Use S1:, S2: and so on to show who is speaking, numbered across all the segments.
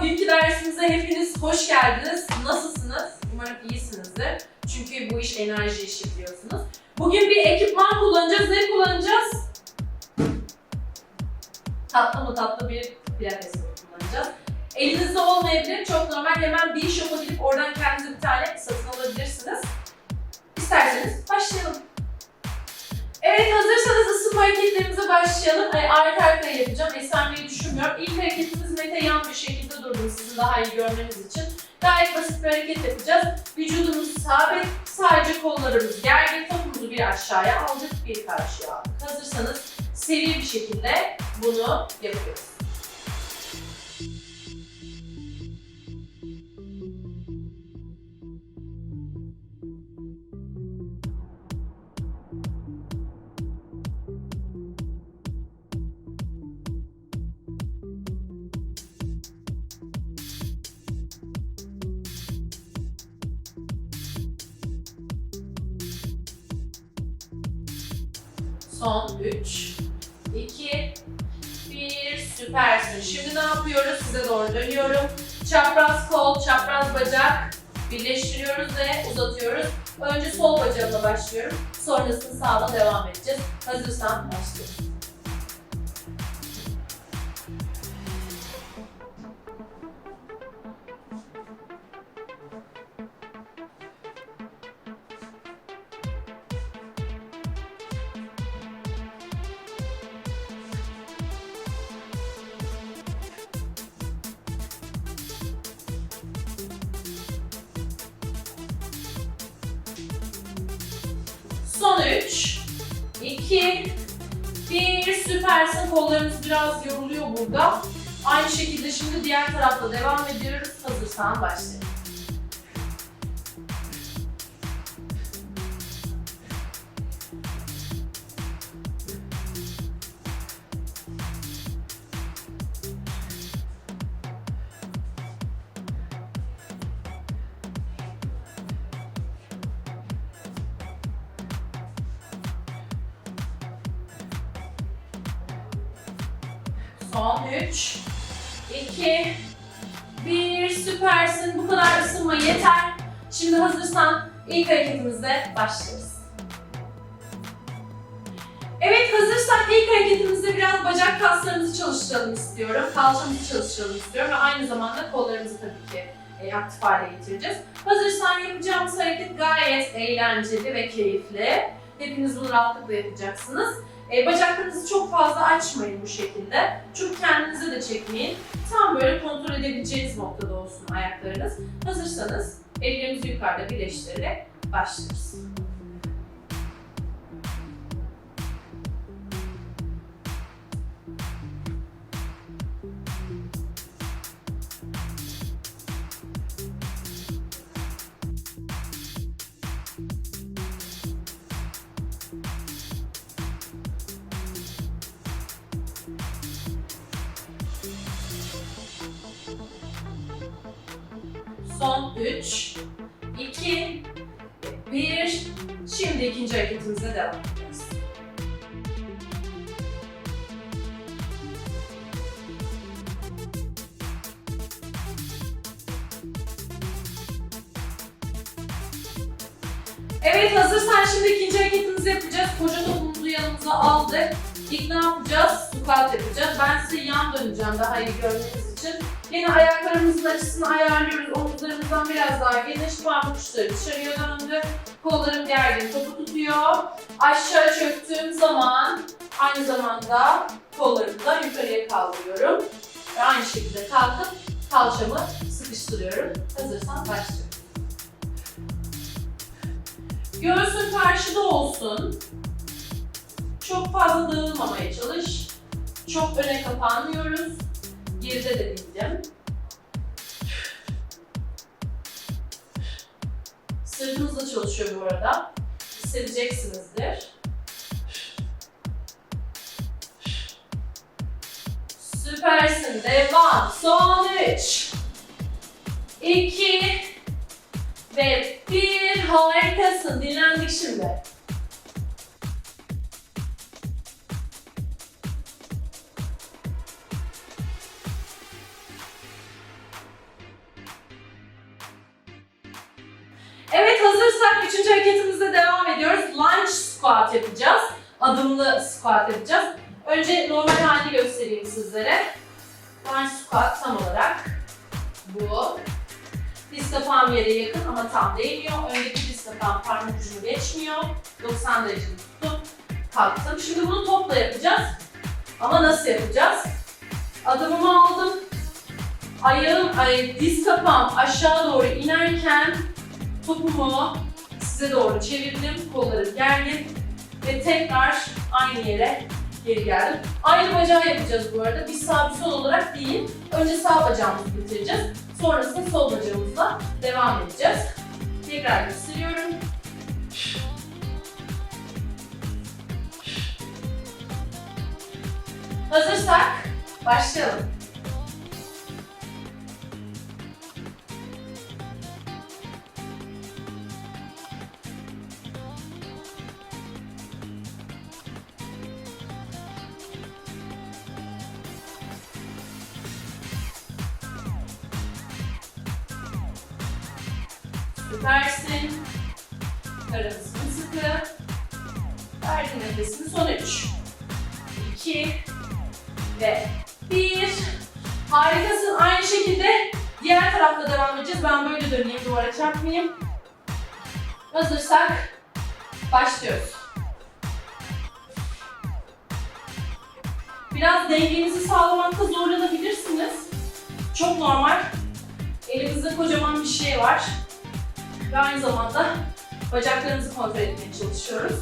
S1: bugünkü dersimize hepiniz hoş geldiniz. Nasılsınız? Umarım iyisinizdir. Çünkü bu iş enerji işi biliyorsunuz. Bugün bir ekipman kullanacağız. Ne kullanacağız? Tatlı mı tatlı bir pilates kullanacağız. Elinizde olmayabilir. Çok normal. Hemen bir shop'a gidip oradan kendinize bir tane satın alabilirsiniz. İsterseniz başlayalım. Evet hazırsanız ısınma hareketlerimize başlayalım. Ay, arka arkaya yapacağım. Esnemeyi düşünmüyorum. İlk hareketimiz Mete yan bir şekilde durdum sizin daha iyi görmeniz için. Gayet basit bir hareket yapacağız. Vücudumuz sabit, sadece kollarımız gergin, topumuzu bir aşağıya aldık, bir karşıya aldık. Hazırsanız seri bir şekilde bunu yapıyoruz. Süpersin. Şimdi ne yapıyoruz? Size doğru dönüyorum. Çapraz kol, çapraz bacak birleştiriyoruz ve uzatıyoruz. Önce sol bacağımla başlıyorum. Sonrasında sağla devam edeceğiz. Hazırsan başlıyorum. Şimdi diğer tarafta devam ediyoruz. Hazırsan başlayalım. 2, 1, süpersin. Bu kadar ısınma yeter. Şimdi hazırsan ilk hareketimizle başlıyoruz. Evet hazırsak ilk hareketimizde biraz bacak kaslarımızı çalıştıralım istiyorum. Kalçamızı çalıştıralım istiyorum ve aynı zamanda kollarımızı tabii ki e, aktif hale getireceğiz. Hazırsan yapacağımız hareket gayet eğlenceli ve keyifli. Hepiniz bunu rahatlıkla yapacaksınız. E, bacaklarınızı çok fazla açmayın bu şekilde. Çok kendinize de çekmeyin. Tam böyle kontrol edebileceğiniz noktada olsun ayaklarınız. Hazırsanız ellerimizi yukarıda birleştirerek başlıyoruz. Son 3, 2, 1. Şimdi ikinci hareketimize devam ediyoruz. Evet hazırsan şimdi ikinci hareketimizi yapacağız. Koca topumuzu yanımıza aldık. İlk ne yapacağız? Squat yapacağız. Ben size yan döneceğim daha iyi görmeniz. Yine ayaklarımızın açısını ayarlıyoruz. Omuzlarımızdan biraz daha geniş. Parmak uçları dışarıya döndü. Kollarım gergin. Topu tutuyor. Aşağı çöktüğüm zaman aynı zamanda kollarımı da yukarıya kaldırıyorum. Ve aynı şekilde kalkıp kalçamı sıkıştırıyorum. Hazırsan başlıyorum. Göğsün karşıda olsun. Çok fazla dağılmamaya çalış. Çok öne kapanmıyoruz. Geride de bildim. Sırtımız da çalışıyor bu arada. Hissedeceksinizdir. Süpersin. Devam. Son 3. 2 ve 1. Harikasın. Dinlendik şimdi. Evet hazırsak üçüncü hareketimize devam ediyoruz. Lunge squat yapacağız. Adımlı squat yapacağız. Önce normal halini göstereyim sizlere. Lunge squat tam olarak bu. Diz kapağım yere yakın ama tam değmiyor. Öndeki diz kapağım parmak ucunu geçmiyor. 90 derece tuttum. Kalktım. Şimdi bunu topla yapacağız. Ama nasıl yapacağız? Adımımı aldım. Ayağım, ay, diz kapağım aşağı doğru inerken topumu size doğru çevirdim. Kollarım gergin. Ve tekrar aynı yere geri geldim. Aynı bacağı yapacağız bu arada. Biz sağ bir sol olarak değil. Önce sağ bacağımızı bitireceğiz. Sonrasında sol bacağımızla devam edeceğiz. Tekrar gösteriyorum. Hazırsak başlayalım. Karımızın sıkı. Verdin nefesini son üç. İki. Ve bir. Harikasın. Aynı şekilde diğer tarafta devam edeceğiz. Ben böyle döneyim, duvara çarpmayayım. Hazırsak başlıyoruz. Biraz dengenizi sağlamakta zorlanabilirsiniz. Çok normal. Elimizde kocaman bir şey var. Ve aynı zamanda bacaklarımızı kontrol etmeye çalışıyoruz.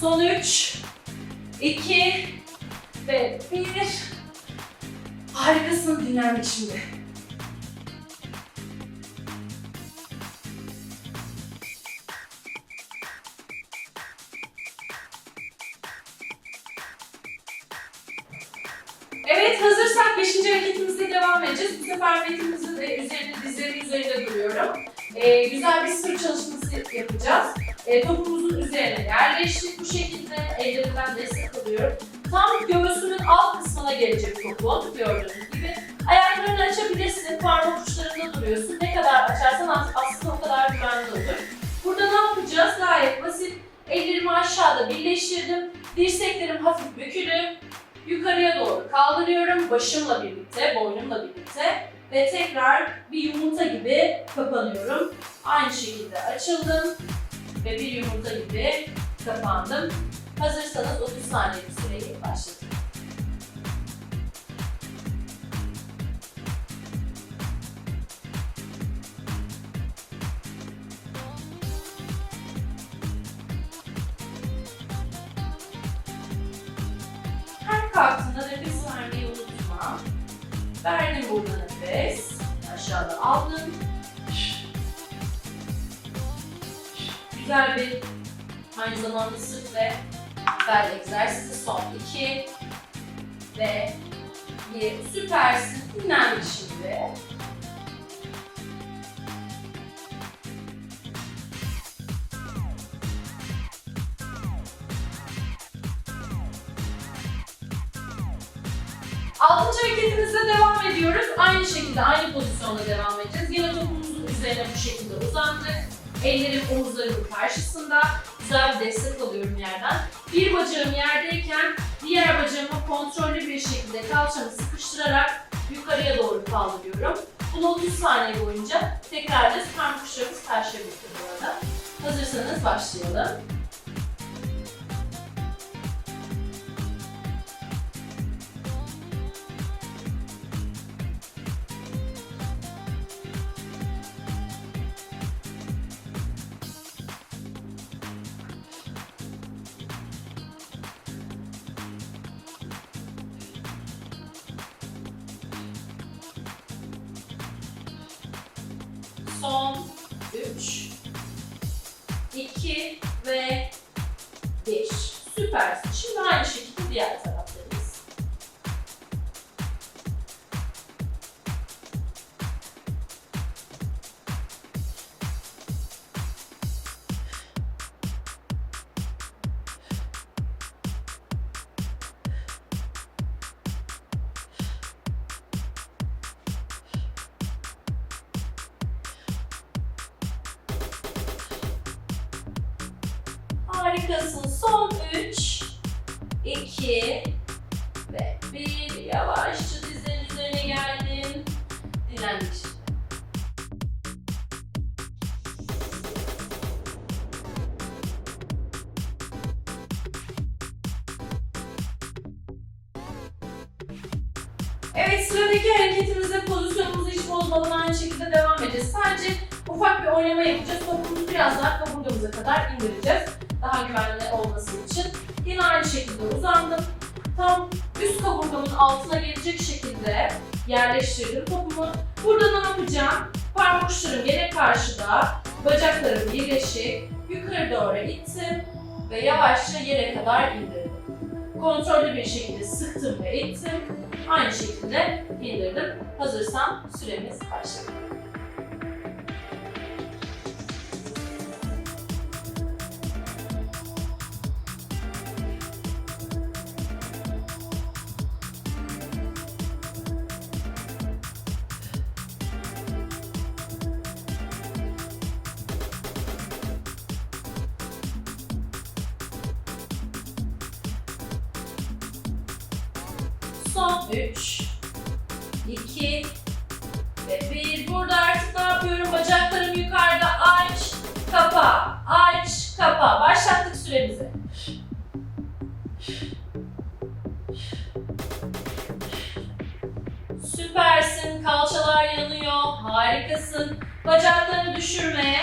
S1: Son 3, 2 ve 1. Harikasın dinlenmek şimdi. Devam edeceğiz. Bu sefer betimizin e, üzerinde, dizlerin üzerinde duruyorum. E, güzel bir sırt çalışması yapacağız. E, topumuzun üzerine yerleştik bu şekilde. Ellerimden destek alıyorum. Tam göğsünün alt kısmına gelecek topun gördüğünüz gibi. Ayaklarını açabilirsin, parmak uçlarında duruyorsun. Ne kadar açarsan as- aslında o kadar güvenli olur. Burada ne yapacağız? Gayet basit. Ellerimi aşağıda birleştirdim. Dirseklerim hafif bükülü. Yukarıya doğru kaldırıyorum. Başımla birlikte, boynumla birlikte. Ve tekrar bir yumurta gibi kapanıyorum. Aynı şekilde açıldım. Ve bir yumurta gibi kapandım. Hazırsanız 30 saniye süreyi başlatıyorum. Her kalktığında nefes vermeyi unutma. Verdim burada nefes. Aşağıda aldım. Güzel bir aynı zamanda sırt ve bel egzersizi son iki ve bir süpersin. Dinlendik şimdi. Altıncı hareketimizde devam ediyoruz. Aynı şekilde, aynı pozisyonda devam edeceğiz. Yine topumuzun üzerine bu şekilde uzandık. Ellerim omuzlarımın karşısında. Güzel bir destek alıyorum yerden. Bir bacağım yerdeyken diğer bacağımı kontrollü bir şekilde kalçamı sıkıştırarak yukarıya doğru kaldırıyorum. Bunu 30 saniye boyunca tekrar da parmak uçlarımız karşıya bu arada. Hazırsanız başlayalım. Harikasın. Son 3, 2 ve 1. Yavaşça dizlerin üzerine geldin. Dinlendik şimdi. Evet sıradaki hareketimizde pozisyonumuzu hiç bozmadan aynı şekilde devam edeceğiz. Sadece ufak bir oynama yapacağız. Topumuzu biraz daha kaburgamıza kadar indireceğiz. Daha güvenli olması için. Yine aynı şekilde uzandım. Tam üst kaburgamın altına gelecek şekilde yerleştirdim topumu. Burada ne yapacağım? Parmak uçlarım yine karşıda. Bacaklarım birleşik. Yukarı doğru ittim ve yavaşça yere kadar indirdim. Kontrollü bir şekilde sıktım ve ittim. Aynı şekilde indirdim. Hazırsan süremiz başladı. 3, 2 ve 1. Burada artık ne yapıyorum? Bacaklarım yukarıda. Aç, kapa, aç, kapa. Başlattık süremizi. Süpersin. Kalçalar yanıyor. Harikasın. Bacaklarını düşürme.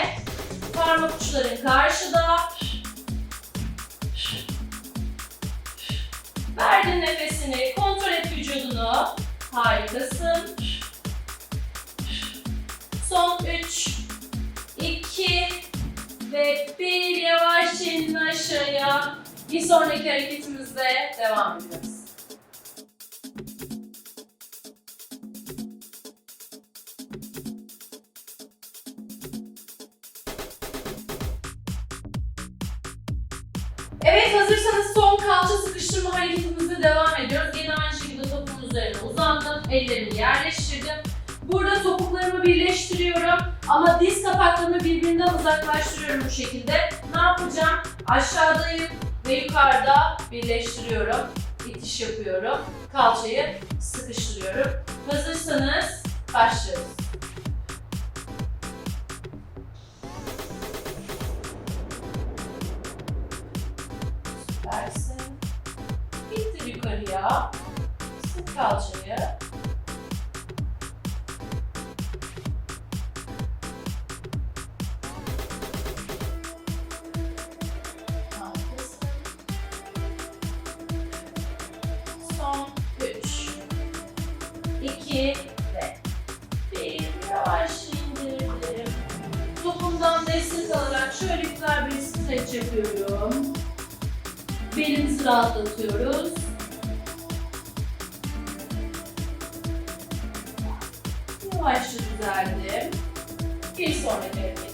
S1: Parmak uçların karşıda. Verdin nefesini. Kontrol vücudunu. Harikasın. Son 3, 2 ve 1 yavaş indin aşağıya. Bir sonraki hareketimizde devam ediyoruz. Ellerimi yerleştirdim. Burada topuklarımı birleştiriyorum ama diz kapaklarımı birbirinden uzaklaştırıyorum bu şekilde. Ne yapacağım? Aşağıdayım ve yukarıda birleştiriyorum. İtiş yapıyorum. Kalçayı sıkıştırıyorum. Hazırsanız başlıyoruz. Süpersin. İttir yukarıya. Sık kalçayı. Yapıyorum. Belimizi rahatlatıyoruz. Yavaşça düzeldim. Bir sonraki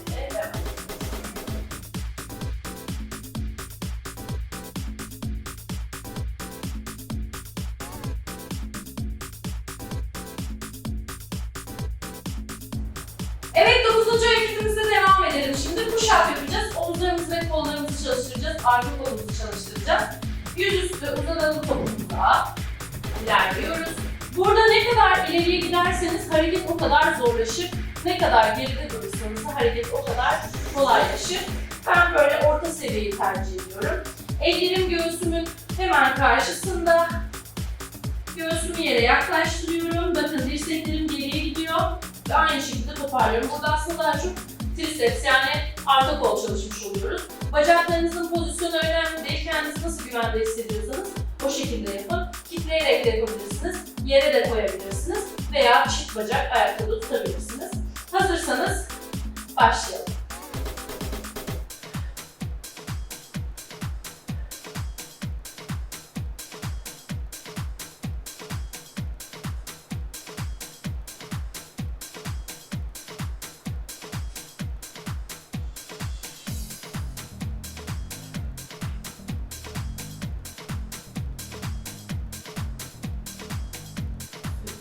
S1: Arka kolumuzu çalıştıracağız. Yüzüstü uzanalım topumuza. İlerliyoruz. Burada ne kadar ileriye giderseniz hareket o kadar zorlaşır. Ne kadar geride durursanız hareket o kadar kolaylaşır. Ben böyle orta seviyeyi tercih ediyorum. Ellerim göğsümün hemen karşısında. Göğsümü yere yaklaştırıyorum. Bakın dirseklerim geriye gidiyor. Ve aynı şekilde toparlıyorum. Burada aslında daha çok triceps yani arka kol çalışmış oluyoruz. Bacaklarınızın pozisyonu önemli değil. Kendinizi nasıl güvende hissediyorsanız o şekilde yapın. Kitleyerek de yapabilirsiniz. Yere de koyabilirsiniz. Veya çift bacak ayakta da tutabilirsiniz. Hazırsanız başlayalım.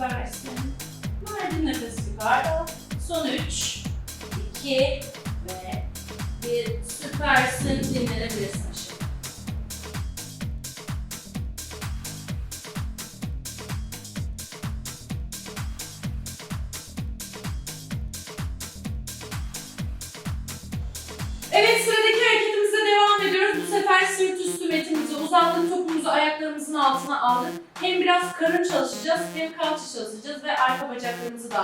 S1: Süpersin. Verdin nefes yukarıda. Son 3, 2 ve 1. Süpersin. Dinlenebilirsin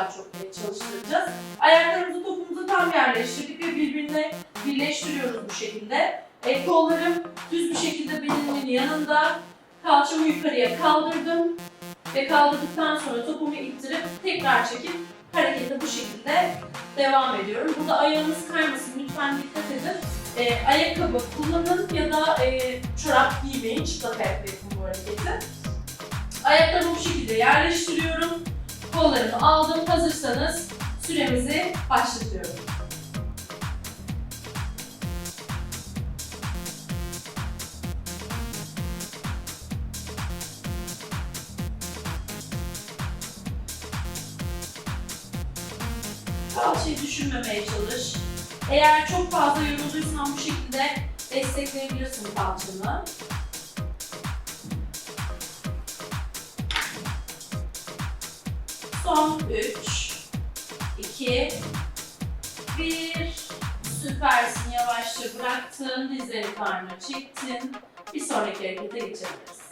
S1: daha çok e, çalıştıracağız. Ayaklarımızı topumuza tam yerleştirdik ve birbirine birleştiriyoruz bu şekilde. E, kollarım düz bir şekilde belimin yanında. Kalçamı yukarıya kaldırdım. Ve kaldırdıktan sonra topumu ittirip tekrar çekip harekete bu şekilde devam ediyorum. Burada ayağınız kaymasın lütfen dikkat edin. Ee, ayakkabı kullanın ya da e, çorap giymeyin. Çıplak ayakla yapın bu hareketi. Ayaklarımı bu şekilde yerleştiriyorum. Kollarımı aldım. Hazırsanız süremizi başlatıyorum. Kalçayı düşürmemeye çalış. Eğer çok fazla yorulduysan bu şekilde destekleyebilirsin kalçanı. Son 3, 2, 1. Süpersin. Yavaşça bıraktın. Dizleri karnına çektin. Bir sonraki harekete geçebiliriz.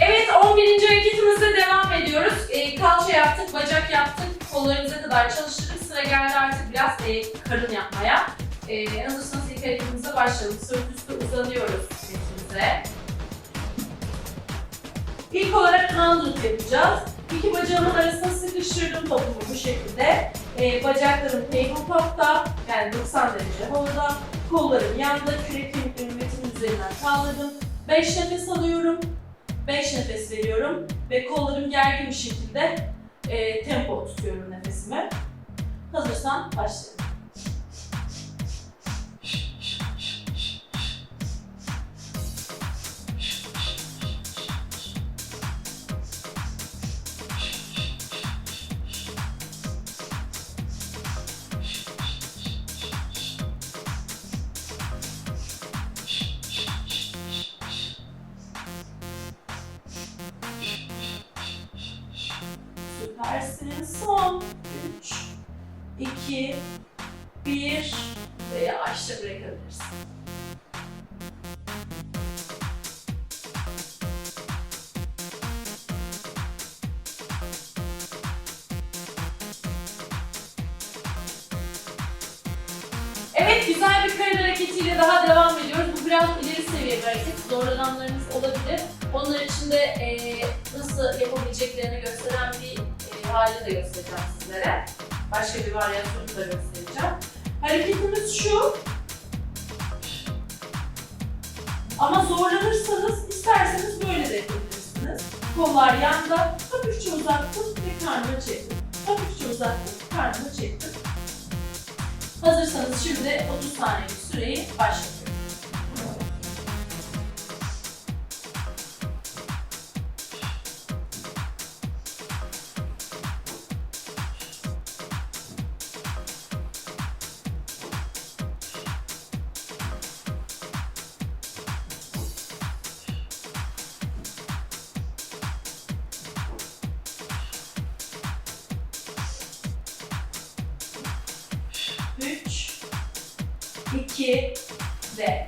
S1: Evet 11. hareketimizle devam ediyoruz. Ee, kalça yaptık, bacak yaptık, kollarımıza kadar çalıştırdık. Sıra geldi artık biraz e, karın yapmaya. Ee, hazırsanız ilk hareketimize başlayalım. Sırt üstü uzanıyoruz metimize. İlk olarak handle yapacağız. İki bacağımın arasına sıkıştırdım topumu bu şekilde. Ee, bacaklarım tabletop'ta, yani 90 derece havada. Kollarım yanda, kürek kemiklerimi metimin üzerinden kaldırdım. 5 nefes alıyorum. 5 nefes veriyorum ve kollarım gergin bir şekilde e, tempo tutuyorum nefesimi. Hazırsan başlayalım. Süpersin. Son 3, 2, 1 ve yavaşça bırakabilirsin. Evet, güzel bir karın hareketiyle daha devam ediyoruz. Bu biraz ileri seviye bir hareket. Zorlananlarınız olabilir. Onlar için de eee, nasıl yapabileceklerini gösteren bir eee, hali de göstereceğim sizlere. Başka bir varyasyonu da göstereceğim. Hareketimiz şu. Ama zorlanırsanız isterseniz böyle de yapabilirsiniz. Kollar yanda, hafifçe uzattım ve karnını çektim. Hafifçe uzattım, karnını çektim. Hazırsanız şimdi 30 saniyelik süreyi başlatıyorum. 2 ve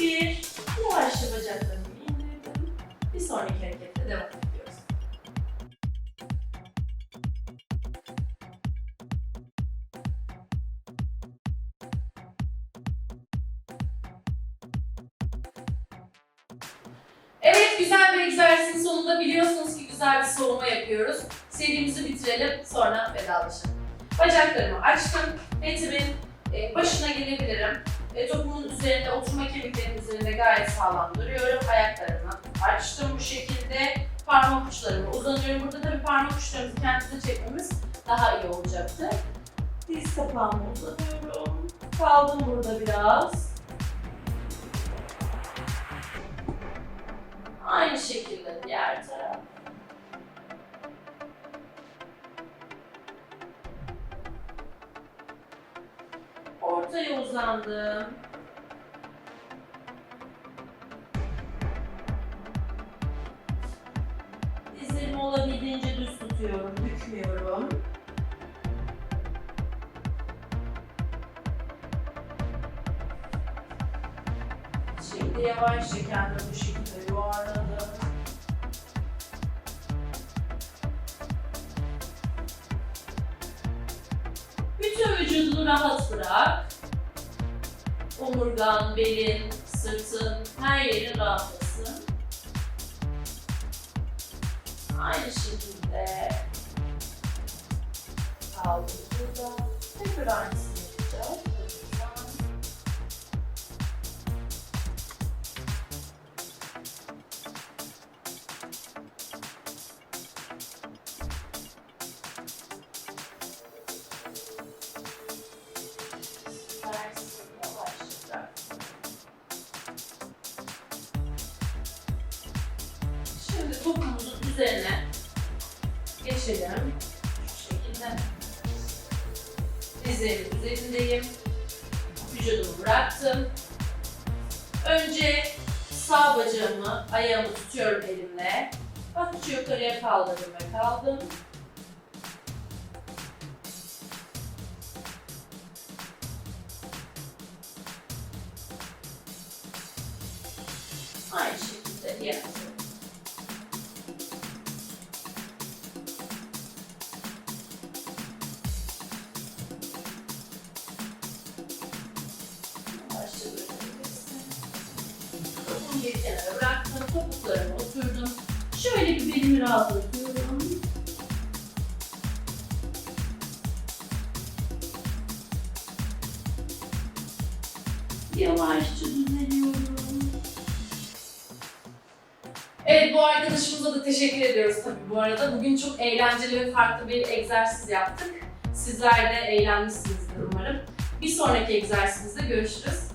S1: 1. Yavaşça bacaklarını kemiklerimin üzerinde gayet sağlam duruyorum. Ayaklarımı açtım bu şekilde. Parmak uçlarımı uzanıyorum. Burada tabii parmak uçlarımızı kendimize çekmemiz daha iyi olacaktır. Diz kapağımı uzanıyorum. Kaldım burada biraz. Aynı şekilde diğer taraf. Ortaya uzandım. Olabildiğince düz tutuyorum, bükmüyorum. Şimdi yavaşça kendimi bu şekilde yuvarladım. Bütün vücudunu rahat bırak. Omurgan, belin, sırtın, her yerin rahatlasın. Aynı şekilde kaldık burada. Tekrar aynısını üzerine geçelim. Şu şekilde. Dizlerimin üzerindeyim. Vücudumu bıraktım. Önce sağ bacağımı, ayağımı tutuyorum elimle. Hafifçe yukarıya kaldırdım ve kaldım. Bir kenara bıraktım. Topuklarıma oturdum. Şöyle bir belimi rahatlatıyorum. Yavaşça düzeliyorum. Evet bu arkadaşımıza da teşekkür ediyoruz tabii bu arada. Bugün çok eğlenceli ve farklı bir egzersiz yaptık. Sizler de eğlenmişsinizdir umarım. Bir sonraki egzersizde görüşürüz.